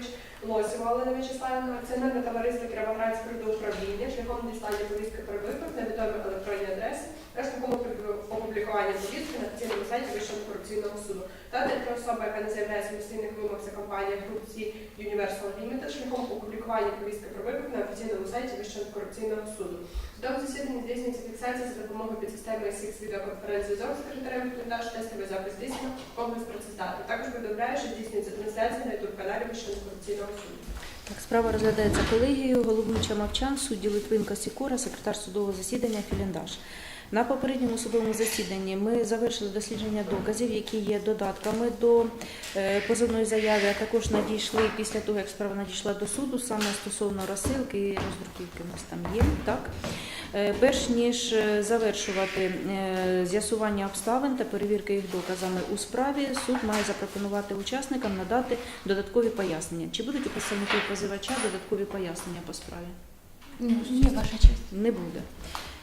Анатолійович, Лосів Олена Вячеславівна, акціонерне товариство Кіровоградське управління шляхом дістання повістки про вибор на відомі електронні адреси, рештовому шляхом опублікування повістки на офіційному сайті Вищого корупційного суду. Та про особа, яка не заявляє самостійних вимог, за компанія Group опублікування повістки про вибор на офіційному сайті Вищого антикорупційного суду. В судовому засіданні здійснюється фіксація за допомогою підсистеми SX відеоконференц-зв'язок з секретарем бліндаж, тестовий запис здійснено, комплекс працездатний. Також повідомляю, що здійснюється трансляція на ютуб-каналі Вищого антикорупційного суду. Так, справа розглядається колегією, головуюча мовчан, судді Литвинка Сікора, секретар судового засідання Філіндаш. На попередньому судовому засіданні ми завершили дослідження доказів, які є додатками до е, позовної заяви, а також надійшли після того, як справа надійшла до суду, саме стосовно розсилки і роздруківки у нас там є. Так? Е, Перш ніж е, завершувати з'ясування обставин та перевірки їх доказами у справі, суд має запропонувати учасникам надати додаткові пояснення. Чи будуть у представників позивача додаткові пояснення по справі? Ні, ваша честь. Не буде.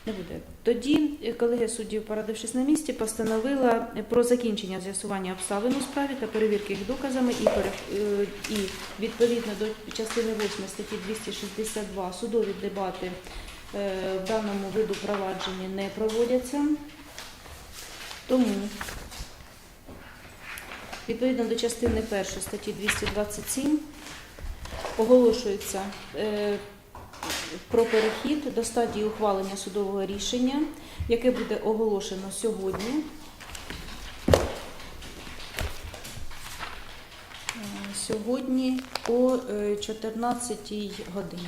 Не буде. Тоді е, колегія суддів, порадившись на місці, постановила про закінчення з'ясування обставин у справі та перевірки їх доказами і, е, і відповідно до частини 8 статті 262 судові дебати е, в даному виду провадження не проводяться. Тому відповідно до частини 1 статті 227 оголошується е, про перехід до стадії ухвалення судового рішення, яке буде оголошено сьогодні. Е, Сьогодні о 14 годині.